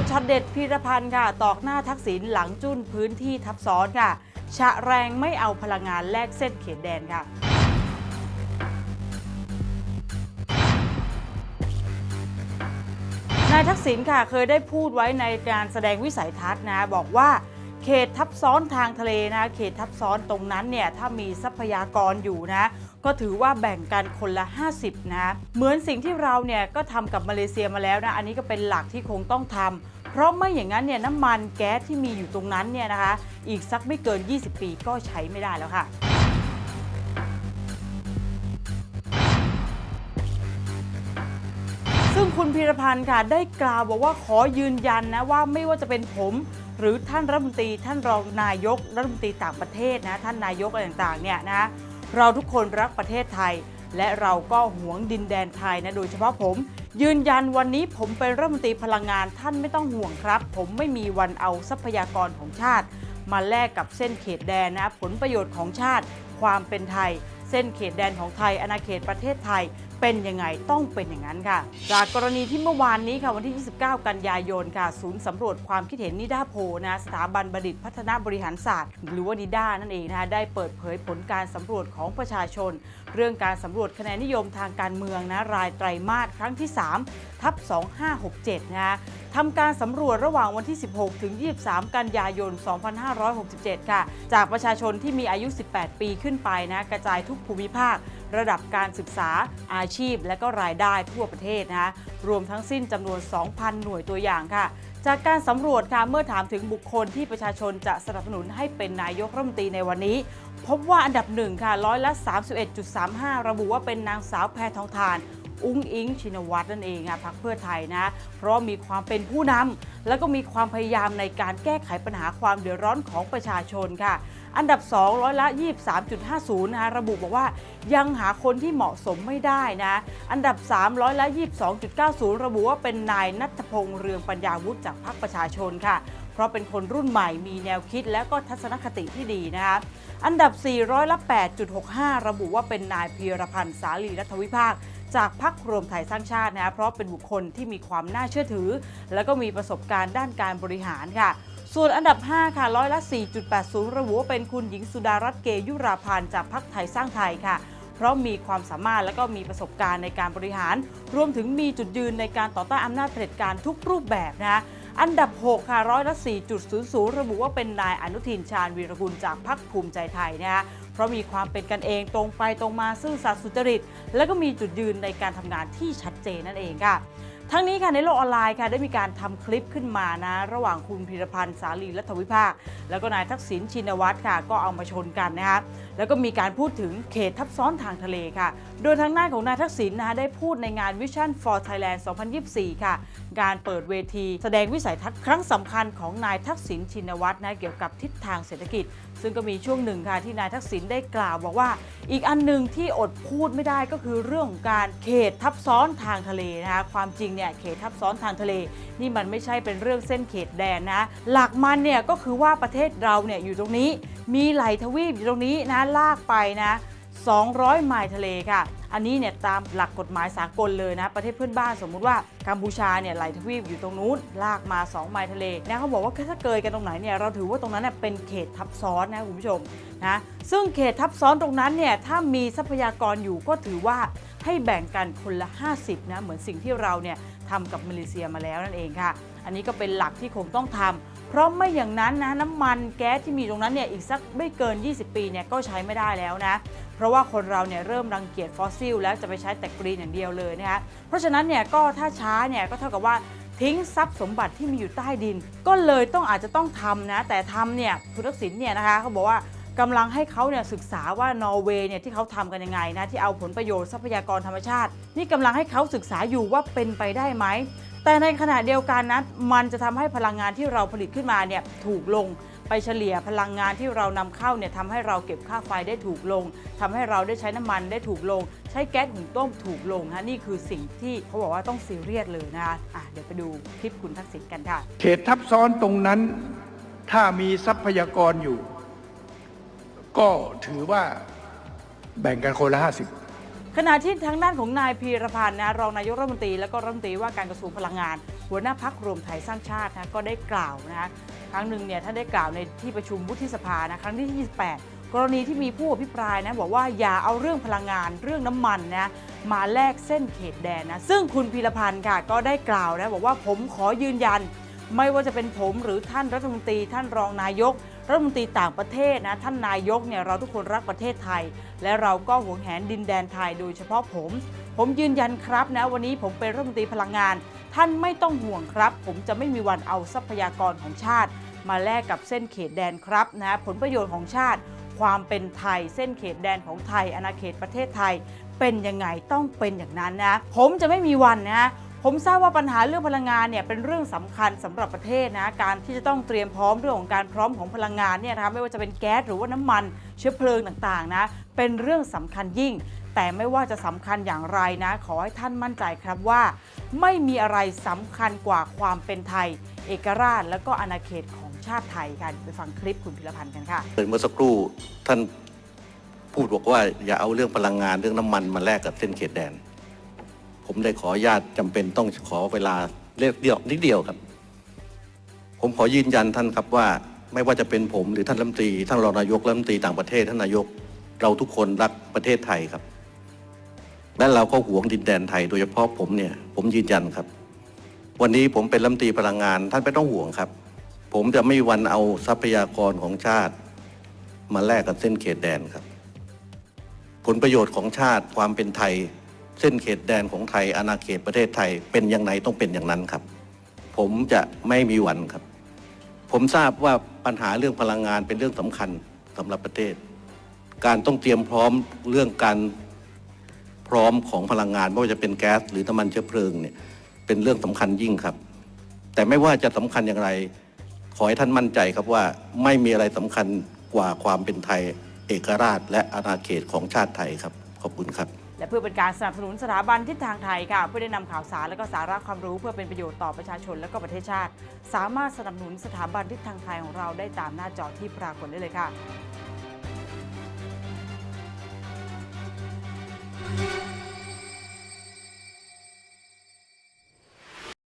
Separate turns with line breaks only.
ดช็อตเด็ดพีรพันธ์ค่ะ ตอกหน้าทักษิณหลังจุ้นพื้นที่ทับซ้อนค่ะ ชะแรงไม่เอาพลังงานแลกเส้นเขตแดนค่ะนายทักษิณค่ะเคยได้พูดไว้ในการแสดงวิสัยทัศน์นะ บอกว่าเขตทับซ้อนทางทะเลนะ เขตทับซ้อนตรงนั้นเนี่ยถ้ามีทรัพยากรอยู่นะ ก็ถือว่าแบ่งกันคนละ 50 นะ เหมือนสิ่งที่เราเนี่ยก็ทำกับมาเลเซียมาแล้วนะ อันนี้ก็เป็นหลักที่คงต้องทำเพราะไม่อย่างนั้นเนี่ยน้ำมันแก๊สที่มีอยู่ตรงนั้นเนี่ยนะคะ อีกสักไม่เกิน 20 ปีก็ใช้ไม่ได้แล้วค่ะซึ่งคุณพีรพันธ์ค่ะได้กล่าวบอกว่าขอยืนยันนะว่าไม่ว่าจะเป็นผม หรือท่านรัฐมนตรีท่านรองนายกรัฐมนตรีต่างประเทศนะท่านนายกอะไรต่างๆเนี่ยนะ เราทุกคนรักประเทศไทย และเราก็หวงดินแดนไทยนะโดยเฉพาะผม ยืนยันวันนี้ผมเป็นรัฐมนตรีพลังงานท่านไม่ต้องห่วงครับ ผมไม่มีวันเอาทรัพยากรของชาติ มาแลกกับเส้นเขตแดนนะผลประโยชน์ของชาติ ความเป็นไทย เส้นเขตแดนของไทยอาณาเขตประเทศไทย เป็นยังไงต้องเป็นอย่างนั้นค่ะ จากกรณีที่เมื่อวานนี้ค่ะวันที่ 29 กันยายนค่ะ ศูนย์สำรวจความคิดเห็นนิดาโพนะสถาบันบัณฑิตพัฒนาบริหารศาสตร์ หรือว่านิด้านั่นเองนะคะได้เปิดเผยผลการสำรวจของประชาชน เรื่องการสำรวจคะแนนนิยมทางการเมืองนะรายไตรมาสครั้งที่ 3 ทับ2567นะคะทำการสำรวจระหว่างวันที่ 16 ถึง 23 กันยายน 2567 ค่ะ จากประชาชนที่มีอายุ 18 ปีขึ้นไปนะ กระจายทุกภูมิภาค ระดับการศึกษา อาชีพ และก็รายได้ทั่วประเทศนะคะรวมทั้งสิ้นจำนวน 2,000 หน่วยตัวอย่างค่ะ จากการสำรวจค่ะ เมื่อถามถึงบุคคลที่ประชาชนจะสนับสนุนให้เป็นนายกรัฐมนตรีในวันนี้ พบว่าอันดับหนึ่งค่ะ ร้อยละ 31.35 ระบุว่าเป็นนางสาวแพทองทาน อุ้งอิงชินวัตรนั่นเองค่ะพักเพื่อไทยนะ เพราะมีความเป็นผู้นำแล้วก็มีความพยายามในการแก้ไขปัญหาความเดือดร้อนของประชาชนค่ะ อันดับ 2 ร้อยละ 23.50นะคะระบุบอกว่ายังหาคนที่เหมาะสมไม่ได้นะ อันดับ 3 ร้อยละ 22.90 ระบุว่าเป็นนายนัทพงษ์เรืองปัญญาวุฒิจากพรรคประชาชนค่ะ เพราะเป็นคนรุ่นใหม่มีแนวคิดและก็ทัศนคติที่ดีนะคะอันดับ 4 ร้อยละ 8.65 ระบุว่าเป็นนายพีรพันธ์สาลีรัฐวิภาค จากพรรครวมไทยสร้างชาตินะเพราะเป็นบุคคลที่มีความน่าเชื่อถือ และก็มีประสบการณ์ด้านการบริหารค่ะส่วนอันดับ 5 ค่ะ ร้อยละ 4.80 ระบุว่าเป็นคุณหญิงสุดารัตน์เกยุราพันธ์จากพรรคไทยสร้างไทยค่ะ เพราะมีความสามารถและก็มีประสบการณ์ในการบริหาร รวมถึงมีจุดยืนในการต่อต้านอำนาจเผด็จการทุกรูปแบบนะคะอันดับ 6 ค่ะ ร้อยละ 4.00 ระบุว่าเป็นนายอนุทินชาญวีรกุลจากพรรคภูมิใจไทยนะคะ ราะมีความเป็นกันเองตรงไปตรงมาซื่อสัตย์สุจริต และก็มีจุดยืนในการทำงานที่ชัดเจนนั่นเองค่ะ ทั้งนี้ค่ะในโลกออนไลน์ค่ะได้มีการทำคลิปขึ้นมานะ ระหว่างคุณพิรพันธ์สาลีรัฐวิภาค แล้วก็นายทักษิณชินวัตรค่ะ ก็เอามาชนกันนะคะแล้วก็มีการพูดถึงเขตทับซ้อนทางทะเลค่ะ โดยทางหน้าของนายทักษิณนะคะได้พูดในงาน Vision for Thailand 2024 ค่ะ การเปิดเวที แสดงวิสัยทัศน์ครั้งสำคัญของนายทักษิณชินวัตรนะเกี่ยวกับทิศทางเศรษฐกิจ ซึ่งก็มีช่วงหนึ่งค่ะที่นายทักษิณได้กล่าวบอกว่า อีกอันหนึ่งที่อดพูดไม่ได้ก็คือเรื่องของการเขตทับซ้อนทางทะเลนะคะความจริงเนี่ยเขตทับซ้อนทางทะเล นี่มันไม่ใช่เป็นเรื่องเส้นเขตแดนนะ หลักมันเนี่ยก็คือว่าประเทศเราเนี่ยอยู่ตรงนี้ มีไหลทวีปอยู่ตรงนี้นะลากไปนะ 200 ไมล์ทะเลค่ะอันนี้เนี่ยตามหลักกฎหมายสากลเลยนะ ประเทศเพื่อนบ้านสมมุติว่ากัมพูชาเนี่ยไหลทวีปอยู่ตรงนู้นลากมา 2 ไมล์ทะเลนะเขาบอกว่าถ้าเกยกันตรงไหนเนี่ยเราถือว่าตรงนั้นเนยเป็นเขตทับซ้อนนะคุณผู้ชมนะซึ่งเขตทับซ้อนตรงนั้นเนี่ยถ้ามีทรัพยากรอยู่ก็ถือว่า ให้แบ่งกันคนละ 50 นะ เหมือนสิ่งที่เราเนี่ยทำกับมาเลเซียมาแล้วนั่นเองค่ะ อันนี้ก็เป็นหลักที่คงต้องทำเพราะไม่อย่างนั้นนะน้ำมันแก๊สที่มีตรงนั้นเนี่ยอีกสักไม่เกิน 20 ปีเนี่ยก็ใช้ไม่ได้แล้วนะเพราะว่าคนเราเนี่ยเริ่มรังเกียจฟอสซิลแล้วจะไปใช้แต่กรีนอย่างเดียวเลยนะคะเพราะฉะนั้นเนี่ยก็ถ้าช้าเนี่ยก็เท่ากับว่าทิ้งทรัพย์สมบัติที่มีอยู่ใต้ดิน ก็เลยต้องอาจจะต้องทำนะ แต่ทำเนี่ยคุณทักษิณเนี่ยนะคะเขาบอกว่า กำลังให้เขาเนี่ยศึกษาว่านอร์เวย์เนี่ยที่เขาทำกันยังไงนะที่เอาผลประโยชน์ทรัพยากรธรรมชาติ นี่กำลังให้เขาศึกษาอยู่ว่าเป็นไปได้ไหมแต่ในขณะเดียวกันนะมันจะทำให้พลังงานที่เราผลิตขึ้นมาเนี่ยถูกลงไปเฉลี่ยพลังงานที่เรานำเข้าเนี่ยทำให้เราเก็บค่าไฟได้ถูกลงทำให้เราได้ใช้น้ำมันได้ถูกลง ใช้แก๊สหุงต้มถูกลงนะนี่คือสิ่งที่เขาบอกว่าต้องซีเรียสเลยนะคะอะเดี๋ยวไปดูคลิปคุณทักษิณกันค่ะ
เขตทับซ้อนตรงนั้นถ้ามีทรัพยากรอยู่ ก็ถือว่าแบ่งกันคนละห้าสิบ
ขณะที่ทางด้านของนายพีรพันธ์นะรองนายกรัฐมนตรีและก็รัฐมนตรีว่าการกระทรวงพลังงาน หัวหน้าพักรวมไทยสร้างชาตินะก็ได้กล่าวนะคะครั้งหนึ่งเนี่ยท่านได้กล่าวในที่ประชุมวุฒิสภานะครั้งที่ 28 กรณีที่มีผู้อภิปรายนะบอกว่าอย่าเอาเรื่องพลังงานเรื่องน้ำมันนะมาแลกเส้นเขตแดนนะซึ่งคุณพีรพันธ์ค่ะก็ได้กล่าวนะบอกว่าผมขอยืนยัน ไม่ว่าจะเป็นผมหรือท่านรัฐมนตรีท่านรองนายก รัฐมนตรีต่างประเทศนะท่านนายกเนี่ยเราทุกคนรักประเทศไทย และเราก็หวงแหนดินแดนไทยโดยเฉพาะผม ผมยืนยันครับนะวันนี้ผมเป็นรัฐมนตรีพลังงาน ท่านไม่ต้องห่วงครับ ผมจะไม่มีวันเอาทรัพยากรของชาติ มาแลกกับเส้นเขตแดนครับนะผลประโยชน์ของชาติ ความเป็นไทยเส้นเขตแดนของไทยอาณาเขตประเทศไทย เป็นยังไงต้องเป็นอย่างนั้นนะผมจะไม่มีวันนะ ผมทราบว่าปัญหาเรื่องพลังงานเนี่ยเป็นเรื่องสำคัญสำหรับประเทศนะการที่จะต้องเตรียมพร้อมเรื่องของการพร้อมของพลังงานเนี่ยนะคะไม่ว่าจะเป็นแก๊สหรือว่าน้ำมันเชื้อเพลิงต่างๆนะเป็นเรื่องสำคัญยิ่ง แต่ไม่ว่าจะสำคัญอย่างไรนะ ขอให้ท่านมั่นใจครับว่า ไม่มีอะไรสำคัญกว่าความเป็นไทย เอกราชและก็อาณาเขตของชาติไทยค่ะไปฟังคลิปคุณพิรพันธ์กันค่ะ
เมื่อสักครู่ท่านพูดบอกว่าอย่าเอาเรื่องพลังงานเรื่องน้ำมันมาแลกกับเส้นเขตแดน ผมได้ขออนุญาตจำเป็นต้องขอเวลาเรียกเดียวนิดเดียวครับ ผมขอยืนยันท่านครับว่า ไม่ว่าจะเป็นผมหรือท่านรัฐมนตรีท่านรองนายกรัฐมนตรีต่างประเทศท่านนายก เราทุกคนรักประเทศไทยครับ และเราก็หวงดินแดนไทยโดยเฉพาะผมเนี่ยผมยืนยันครับ วันนี้ผมเป็นรัฐมนตรีพลังงาน ท่านไม่ต้องห่วงครับ ผมจะไม่มีวันเอาทรัพยากรของชาติ มาแลกกับเส้นเขตแดนครับ ผลประโยชน์ของชาติความเป็นไทย เส้นเขตแดนของไทยอาณาเขตประเทศไทยเป็นอย่างไรต้องเป็นอย่างนั้นครับ ผมจะไม่มีวันครับ ผมทราบว่าปัญหาเรื่องพลังงานเป็นเรื่องสำคัญสำหรับประเทศ การต้องเตรียมพร้อมเรื่องการพร้อมของพลังงานไม่ว่าจะเป็นแก๊สหรือน้ำมันเชื้อเพลิงเนี่ยเป็นเรื่องสำคัญยิ่งครับ แต่ไม่ว่าจะสำคัญอย่างไร ขอให้ท่านมั่นใจครับว่าไม่มีอะไรสำคัญกว่าความเป็นไทยเอกราชและอาณาเขตของชาติไทยครับ ขอบคุณครับ
และเพื่อเป็นการสนับสนุนสถาบันทิศทางไทยค่ะ เพื่อได้นำข่าวสารและก็สาระความรู้เพื่อเป็นประโยชน์ต่อประชาชนและก็ประเทศชาติ สามารถสนับสนุนสถาบันทิศทางไทยของเราได้ตามหน้าจอที่ปรากฏได้เลยค่ะ